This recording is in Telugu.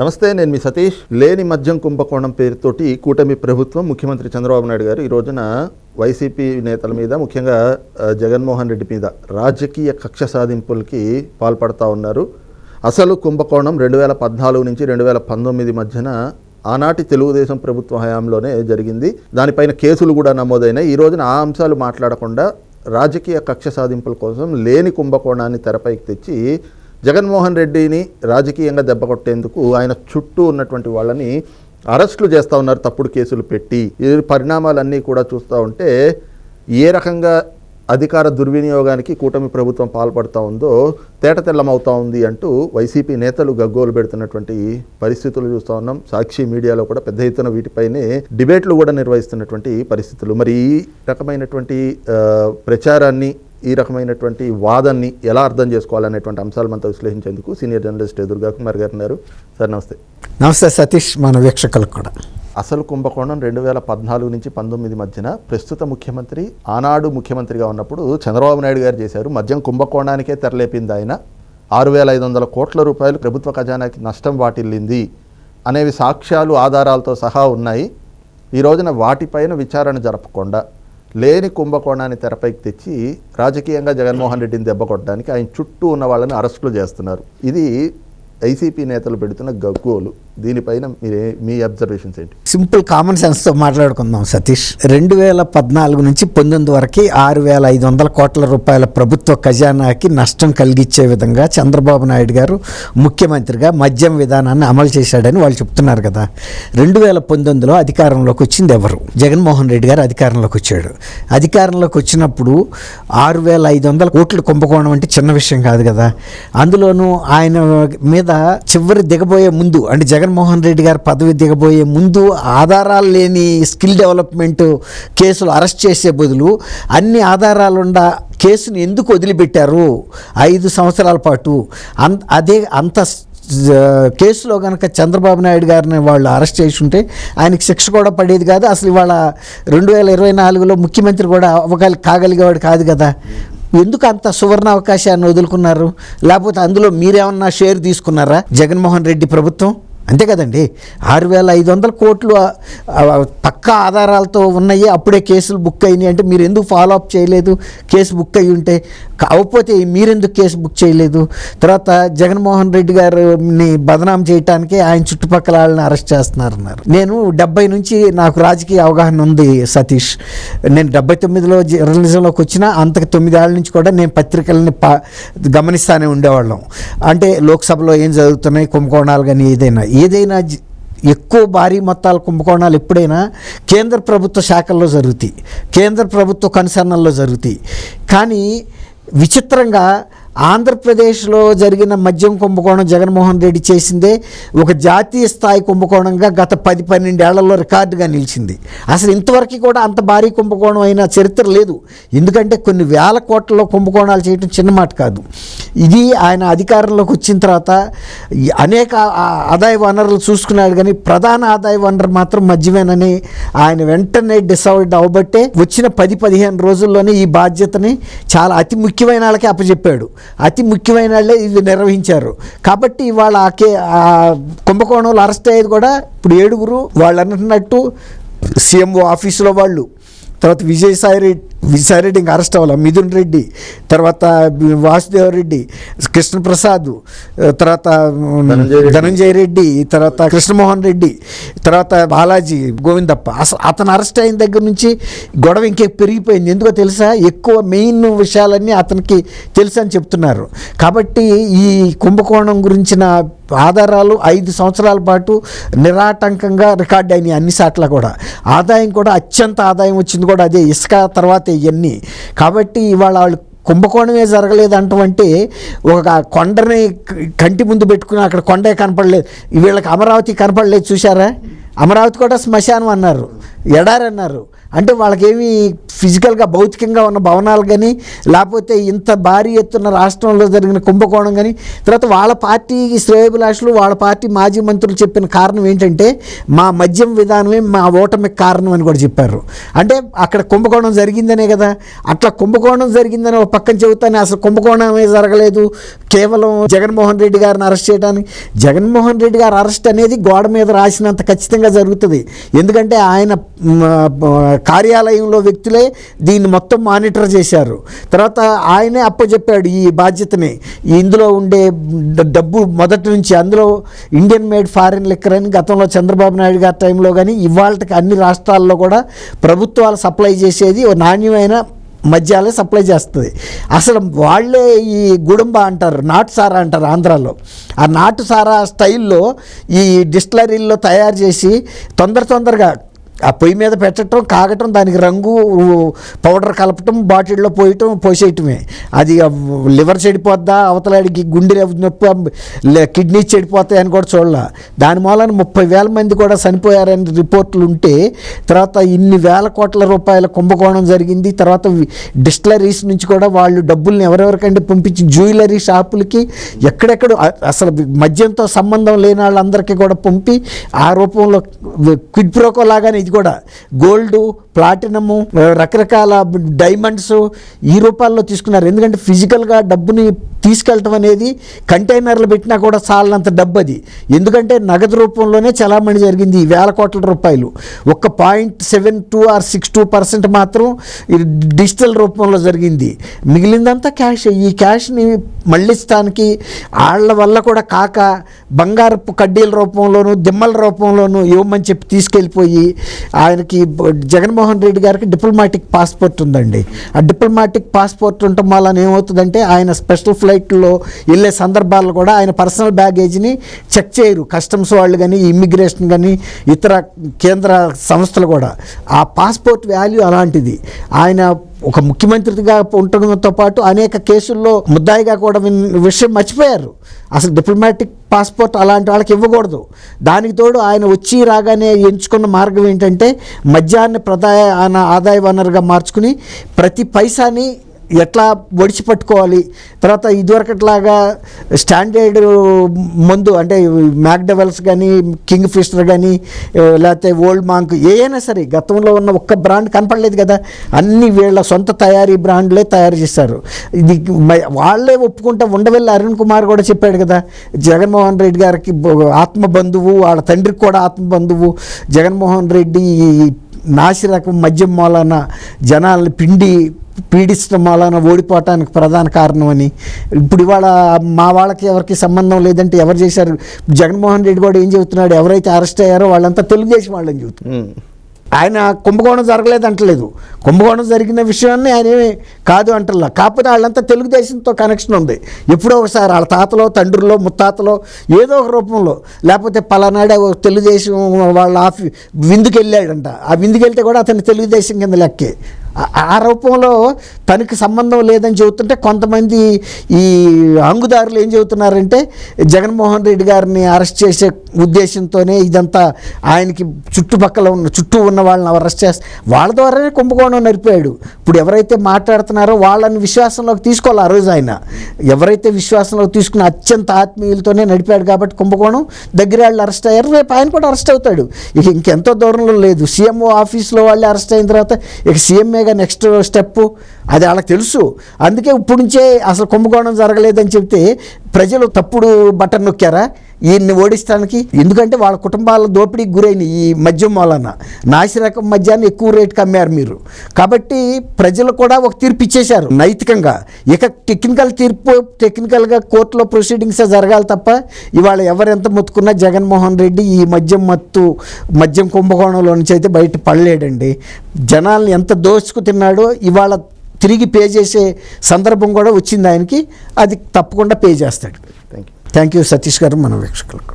నమస్తే నేను మీ సతీష్. లేని మద్యం కుంభకోణం పేరుతోటి కూటమి ప్రభుత్వం ముఖ్యమంత్రి చంద్రబాబు నాయుడు గారు ఈ రోజున వైసీపీ నేతల మీద ముఖ్యంగా జగన్మోహన్ రెడ్డి మీద రాజకీయ కక్ష సాధింపులకి పాల్పడతా ఉన్నారు. అసలు కుంభకోణం రెండు వేల పద్నాలుగు నుంచి రెండు వేల పంతొమ్మిది మధ్యన ఆనాటి తెలుగుదేశం ప్రభుత్వ హయాంలోనే జరిగింది. దానిపైన కేసులు కూడా నమోదైనాయి. ఈ రోజున ఆ అంశాలు మాట్లాడకుండా రాజకీయ కక్ష సాధింపుల కోసం లేని కుంభకోణాన్ని తెరపైకి తెచ్చి జగన్మోహన్ రెడ్డిని రాజకీయంగా దెబ్బకొట్టేందుకు ఆయన చుట్టూ ఉన్నటువంటి వాళ్ళని అరెస్టులు చేస్తూ ఉన్నారు తప్పుడు కేసులు పెట్టి. ఈ పరిణామాలన్నీ కూడా చూస్తూ ఉంటే ఏ రకంగా అధికార దుర్వినియోగానికి కూటమి ప్రభుత్వం పాల్పడుతూ ఉందో తేట తెల్లమవుతా ఉంది అంటూ వైసీపీ నేతలు గగ్గోలు పెడుతున్నటువంటి పరిస్థితులు చూస్తూ ఉన్నాం. సాక్షి మీడియాలో కూడా పెద్ద ఎత్తున వీటిపైనే డిబేట్లు కూడా నిర్వహిస్తున్నటువంటి పరిస్థితులు. మరి ఈ రకమైనటువంటి ప్రచారాన్ని ఈ రకమైనటువంటి వాదాన్ని ఎలా అర్థం చేసుకోవాలనేటువంటి అంశాలు మనతో విశ్లేషించేందుకు సీనియర్ జర్నలిస్ట్ ఎదురుగా కుమార్ గారు ఉన్నారు. సార్ నమస్తే. నమస్తే సతీష్ మన వీక్షకులకు కూడా. అసలు కుంభకోణం రెండు వేల పద్నాలుగు నుంచి పంతొమ్మిది మధ్యన ప్రస్తుత ముఖ్యమంత్రి ఆనాడు ముఖ్యమంత్రిగా ఉన్నప్పుడు చంద్రబాబు నాయుడు గారు చేశారు. మద్యం కుంభకోణానికే తెరలేపింది ఆయన. ఆరు వేల ఐదు వందల కోట్ల రూపాయలు ప్రభుత్వ ఖజానాకి నష్టం వాటిల్లింది అనేవి సాక్ష్యాలు ఆధారాలతో సహా ఉన్నాయి. ఈ రోజున వాటిపైన విచారణ జరపకుండా. లేని కుంభకోణాన్ని తెరపైకి తెచ్చి రాజకీయంగా జగన్మోహన్ రెడ్డిని దెబ్బ కొట్టడానికి ఆయన చుట్టూ ఉన్న వాళ్ళని అరెస్టులు చేస్తున్నారు. ఇది ఐసీపీ నేతలు పెడుతున్న గగ్గోలు. దీనిపైన మీరే మీ అబ్జర్వేషన్స్ ఏంటి? సింపుల్ కామన్ సెన్స్తో మాట్లాడుకుందాం సతీష్. రెండు వేల పద్నాలుగు నుంచి పంతొమ్మిది వరకు ఆరు వేల ఐదు వందల కోట్ల రూపాయల ప్రభుత్వ ఖజానాకి నష్టం కలిగించే విధంగా చంద్రబాబు నాయుడు గారు ముఖ్యమంత్రిగా మద్యం విధానాన్ని అమలు చేశాడని వాళ్ళు చెప్తున్నారు కదా. రెండు వేల పంతొమ్మిదిలో అధికారంలోకి వచ్చింది ఎవరు? జగన్మోహన్ రెడ్డి గారు అధికారంలోకి వచ్చాడు. అధికారంలోకి వచ్చినప్పుడు ఆరు వేల ఐదు వందల కోట్లు కుంభకోణం అంటే చిన్న విషయం కాదు కదా. అందులోనూ ఆయన మీద చివరి దిగబోయే ముందు అంటే జగన్మోహన్ రెడ్డి గారు పదవి దిగబోయే ముందు ఆధారాలు లేని స్కిల్ డెవలప్మెంట్ కేసులు అరెస్ట్ చేసే బదులు అన్ని ఆధారాలుండా కేసుని ఎందుకు వదిలిపెట్టారు? ఐదు సంవత్సరాల పాటు. అన్ అదే అంత కేసులో కనుక చంద్రబాబు నాయుడు గారిని వాళ్ళు అరెస్ట్ చేసి ఉంటే ఆయనకి శిక్ష కూడా పడేది కాదు. అసలు ఇవాళ రెండు వేల ఇరవై నాలుగులో ముఖ్యమంత్రి కూడా అవ్వగలి కాగలిగేవాడు కాదు కదా. ఎందుకు అంత సువర్ణ అవకాశాన్ని వదులుకున్నారు? లేకపోతే అందులో మీరేమన్నా షేర్ తీసుకున్నారా జగన్మోహన్ రెడ్డి ప్రభుత్వం? అంతే కదండి. ఆరు వేల ఐదు వందల కోట్లు పక్కా ఆధారాలతో ఉన్నాయి అప్పుడే కేసులు బుక్ అయినాయి అంటే మీరు ఎందుకు ఫాలో అప్ చేయలేదు? కేసు బుక్ అయ్యి ఉంటే కాకపోతే మీరెందుకు కేసు బుక్ చేయలేదు? తర్వాత జగన్మోహన్ రెడ్డి గారిని బదనాం చేయటానికి ఆయన చుట్టుపక్కల వాళ్ళని అరెస్ట్ చేస్తున్నారన్నారు. నేను డెబ్బై నుంచి నాకు రాజకీయ అవగాహన ఉంది సతీష్. నేను డెబ్బై తొమ్మిదిలో జర్నలిజంలోకి వచ్చిన అంతకు తొమ్మిదేళ్ళ నుంచి కూడా నేను పత్రికలని పా గమనిస్తానే ఉండేవాళ్ళం. అంటే లోక్సభలో ఏం జరుగుతున్నాయి కుంభకోణాలు కానీ ఏదైనా. ఏదైనా ఎక్కువ భారీ మొత్తాల కుంభకోణాలు ఎప్పుడైనా కేంద్ర ప్రభుత్వ శాఖల్లో జరుగుతాయి. కేంద్ర ప్రభుత్వ కన్సర్నల్లో జరుగుతాయి. కానీ విచిత్రంగా ఆంధ్రప్రదేశ్లో జరిగిన మద్యం కుంభకోణం జగన్మోహన్ రెడ్డి చేసిందే ఒక జాతీయ స్థాయి కుంభకోణంగా గత పది పన్నెండేళ్ళలో రికార్డుగా నిలిచింది. అసలు ఇంతవరకు కూడా అంత భారీ కుంభకోణం అయిన చరిత్ర లేదు. ఎందుకంటే కొన్ని వేల కోట్లలో కుంభకోణాలు చేయడం చిన్న మాట కాదు. ఇది ఆయన అధికారంలోకి వచ్చిన తర్వాత అనేక ఆదాయ వనరులు చూసుకున్నాడు కానీ ప్రధాన ఆదాయ వనరు మాత్రం మద్యమేనని ఆయన వెంటనే డిసైడ్ అవ్వబట్టే వచ్చిన పది పదిహేను రోజుల్లోనే ఈ బాధ్యతని చాలా అతి ముఖ్యమైన వాళ్ళకి అప్పచెప్పాడు. అతి ముఖ్యమైన వాళ్ళే ఇది నిర్వహించారు. కాబట్టి వాళ్ళ ఆ కే కుంభకోణంలో అరెస్ట్ అయ్యేది కూడా ఇప్పుడు ఏడుగురు వాళ్ళు అన్నట్టు సీఎంఓ ఆఫీసులో వాళ్ళు. తర్వాత విజయసాయి రెడ్డి విజయసాయి రెడ్డి ఇంకా అరెస్ట్ అవ్వాలి. మిథున్ రెడ్డి తర్వాత వాసుదేవ్ రెడ్డి కృష్ణప్రసాద్ తర్వాత ధనంజయ రెడ్డి. తర్వాత కృష్ణమోహన్ రెడ్డి తర్వాత బాలాజీ గోవిందప్ప. అసలు అతను అరెస్ట్ అయిన దగ్గర నుంచి గొడవ ఇంకే పెరిగిపోయింది. ఎందుకో తెలుసా? ఎక్కువ మెయిన్ విషయాలన్నీ అతనికి తెలుసు అని చెప్తున్నారు. కాబట్టి ఈ కుంభకోణం గురించిన ఆధారాలు ఐదు సంవత్సరాల పాటు నిరాటంకంగా రికార్డ్ అయినాయి అన్ని సాట్ల కూడా. ఆదాయం కూడా అత్యంత ఆదాయం వచ్చింది కూడా అదే ఇసుక తర్వాత ఇవన్నీ కాబట్టి ఇవాళ వాళ్ళు కుంభకోణమే జరగలేదు అంటే ఒక కొండని కంటి ముందు పెట్టుకుని అక్కడ కొండే కనపడలేదు. వీళ్ళకి అమరావతి కనపడలేదు చూసారా అమరావతి కూడా శ్మశానం అన్నారు. ఎడారి అన్నారు. అంటే వాళ్ళకేమి ఫిజికల్గా భౌతికంగా ఉన్న భవనాలు కానీ లేకపోతే ఇంత భారీ ఎత్తున రాష్ట్రంలో జరిగిన కుంభకోణం కానీ తర్వాత వాళ్ళ పార్టీ శ్రేయభిలాషులు వాళ్ళ పార్టీ మాజీ మంత్రులు చెప్పిన కారణం ఏంటంటే మా మద్యం విధానమే మా ఓటమికి కారణం అని కూడా చెప్పారు. అంటే అక్కడ కుంభకోణం జరిగిందనే కదా అట్లా కుంభకోణం జరిగిందని ఒక పక్కన చెబుతానే అసలు కుంభకోణమే జరగలేదు. కేవలం జగన్మోహన్ రెడ్డి గారిని అరెస్ట్ చేయడానికి జగన్మోహన్ రెడ్డి గారు అరెస్ట్ అనేది గోడ మీద రాసినంత ఖచ్చితంగా జరుగుతుంది. ఎందుకంటే ఆయన కార్యాలయంలో వ్యక్తులే దీన్ని మొత్తం మానిటర్ చేశారు. తర్వాత ఆయనే అప్పచెప్పాడు ఈ బాధ్యతని. ఇందులో ఉండే డబ్బు మొదటి నుంచి అందులో ఇండియన్ మేడ్ ఫారిన్ లిక్కర్ అని గతంలో చంద్రబాబు నాయుడు గారి టైంలో కానీ ఇవాళకి అన్ని రాష్ట్రాల్లో కూడా ప్రభుత్వాలు సప్లై చేసేది ఓ నాణ్యమైన మద్యాలే సప్లై చేస్తుంది. అసలు వాళ్ళే ఈ గుడుంబ అంటారు నాటు సారా అంటారు ఆంధ్రాలో. ఆ నాటు సారా స్టైల్లో ఈ డిస్టిలరీల్లో తయారు చేసి తొందర తొందరగా ఆ పొయ్యి మీద పెట్టడం కాగటం దానికి రంగు పౌడర్ కలపటం బాటిల్లో పోయటం పోసేయటమే. అది లివర్ చెడిపోద్దా అవతలాడికి గుండె నొప్పి లే- కిడ్నీ చెడిపోతాయి అని కూడా చూడాల. దాని మూలన ముప్పై వేల మంది కూడా చనిపోయారని రిపోర్ట్లు ఉంటే తర్వాత ఇన్ని వేల కోట్ల రూపాయల కుంభకోణం జరిగింది. తర్వాత డిస్టిలరీస్ నుంచి కూడా వాళ్ళు డబ్బుల్ని ఎవరెవరికంటే పంపించి జ్యువెలరీ షాపులకి ఎక్కడెక్కడ అసలు మద్యంతో సంబంధం లేని వాళ్ళందరికీ కూడా పంపి ఆ రూపంలో క్విడ్ ప్రోకో లాగానే ఇది కూడా గోల్డ్ ప్లాటినము రకరకాల డైమండ్స్ ఈ రూపాల్లో తీసుకున్నారు. ఎందుకంటే ఫిజికల్గా డబ్బుని తీసుకెళ్ళటం అనేది కంటైనర్లు పెట్టినా కూడా చాలనంత డబ్బు అది ఎందుకంటే నగదు రూపంలోనే చలామణి జరిగింది ఈ వేల కోట్ల రూపాయలు. ఒక్క point seven two or six two percent మాత్రం డిజిటల్ రూపంలో జరిగింది. మిగిలిందంతా క్యాష్. ఈ క్యాష్ని మళ్ళిస్తానికి వాళ్ళ వల్ల కూడా కాక బంగారపు కడ్డీల రూపంలోను దిమ్మల రూపంలోను ఇవ్వమని చెప్పి తీసుకెళ్ళిపోయి ఆయనకి జగన్మోహన్ రెడ్డి గారికి డిప్లొమాటిక్ పాస్పోర్ట్ ఉందండి. ఆ డిప్లొమాటిక్ పాస్పోర్ట్ ఉండటం వల్ల ఏమవుతుందంటే ఆయన స్పెషల్ ఫ్లైట్లో వెళ్ళే సందర్భాల్లో కూడా ఆయన పర్సనల్ బ్యాగేజ్ని చెక్ చేయరు. కస్టమ్స్ వాళ్ళు కానీ ఇమ్మిగ్రేషన్ కానీ ఇతర కేంద్ర సంస్థలు కూడా. ఆ పాస్పోర్ట్ వాల్యూ అలాంటిది. ఆయన ఒక ముఖ్యమంత్రిగా ఉండటంతో పాటు అనేక కేసుల్లో ముద్దాయిగా కూడా విషయం మర్చిపోయారు. అసలు డిప్లొమాటిక్ పాస్పోర్ట్ అలాంటి వాళ్ళకి ఇవ్వకూడదు. దానికి తోడు ఆయన వచ్చి రాగానే ఎంచుకున్న మార్గం ఏంటంటే మద్యాన్ని ప్రధాన ఆదాయ వనరుగా మార్చుకుని ప్రతి పైసాని ఎట్లా ఒడిచి పట్టుకోవాలి? తర్వాత ఇదివరకట్లాగా స్టాండర్డ్ మందు అంటే మ్యాక్డెవల్స్ కానీ కింగ్ ఫిషర్ కానీ లేకపోతే ఓల్డ్ మాంక్ ఏదైనా సరే గతంలో ఉన్న ఒక్క బ్రాండ్ కనపడలేదు కదా. అన్ని వీళ్ళ సొంత తయారీ బ్రాండ్లే తయారు చేశారు. ఇది వాళ్ళే ఒప్పుకుంటా ఉండవెల్లి అరుణ్ కుమార్ కూడా చెప్పాడు కదా జగన్మోహన్ రెడ్డి గారికి ఆత్మబంధువు వాళ్ళ తండ్రికి కూడా ఆత్మబంధువు జగన్మోహన్ రెడ్డి నాసిరకం మద్యం మూలాన జనాల్ని పిండి పీడించడం వలన ఓడిపోవటానికి ప్రధాన కారణం అని ఇప్పుడు ఇవాళ మా వాళ్ళకి ఎవరికి సంబంధం లేదంటే ఎవరు చేశారు? జగన్మోహన్ రెడ్డి కూడా ఏం చెబుతున్నాడు? ఎవరైతే అరెస్ట్ అయ్యారో వాళ్ళంతా తెలుగుదేశం వాళ్ళని చెబుతున్నారు. ఆయన కుంభకోణం జరగలేదు అంటలేదు. కుంభకోణం జరిగిన విషయాన్ని ఆయన కాదు అంటలా. కాకపోతే వాళ్ళంతా తెలుగుదేశంతో కనెక్షన్ ఉంది. ఎప్పుడో ఒకసారి వాళ్ళ తాతలో తండ్రులో ముత్తాతలో ఏదో ఒక రూపంలో. లేకపోతే పలానాడే తెలుగుదేశం వాళ్ళ ఆఫీ విందుకు వెళ్ళాడంట ఆ విందుకు వెళ్తే కూడా అతను తెలుగుదేశం కింద లెక్కే. ఆ- రూపంలో తనకి సంబంధం లేదని చెబుతుంటే కొంతమంది ఈ హంగుదారులు ఏం చెబుతున్నారంటే జగన్మోహన్ రెడ్డి గారిని అరెస్ట్ చేసే ఉద్దేశంతోనే ఇదంతా ఆయనకి చుట్టుపక్కల ఉన్న చుట్టూ ఉన్న వాళ్ళని అరెస్ట్ చేస్తే వాళ్ళ ద్వారానే కుంభకోణం నడిపాడు. ఇప్పుడు ఎవరైతే మాట్లాడుతున్నారో వాళ్ళని విశ్వాసంలోకి తీసుకోవాలి ఆ రోజు ఆయన. ఎవరైతే విశ్వాసంలోకి తీసుకుని అత్యంత ఆత్మీయులతోనే నడిపాడు కాబట్టి కుంభకోణం దగ్గర వాళ్ళు అరెస్ట్ అయ్యారు రేపు ఆయన కూడా అరెస్ట్ అవుతాడు. ఇక ఇంకెంతో దూరంలో లేదు. సీఎంఓ ఆఫీస్లో వాళ్ళు అరెస్ట్ అయిన తర్వాత ఇక సీఎంఏ సీఎంఏగా నెక్స్ట్ స్టెప్ అది వాళ్ళకి తెలుసు. అందుకే ఇప్పుడు నుంచే అసలు కుంభకోణం జరగలేదని చెప్తే ప్రజలు తప్పుడు బటన్ నొక్కారా? ఈయన్ని ఓడిస్తానికి ఎందుకంటే వాళ్ళ కుటుంబాల దోపిడీకి గురైన ఈ మద్యం వలన నాసిరకం మద్యాన్ని ఎక్కువ రేటుకి అమ్మారు మీరు. కాబట్టి ప్రజలు కూడా ఒక తీర్పు ఇచ్చేశారు నైతికంగా. ఇక టెక్నికల్ తీర్పు టెక్నికల్గా కోర్టులో ప్రొసీడింగ్స్ జరగాలి తప్ప ఇవాళ ఎవరెంత మొత్తుకున్నా జగన్మోహన్ రెడ్డి ఈ మద్యం మత్తు మద్యం కుంభకోణంలో నుంచి అయితే బయట పడలేడండి. జనాల్ని ఎంత దోచుకు తిన్నాడో ఇవాళ తిరిగి పే చేసే సందర్భం కూడా వచ్చింది ఆయనకి. అది తప్పకుండా పే చేస్తాడు. థ్యాంక్ యూ సతీష్ గారు మన వీక్షకులకు.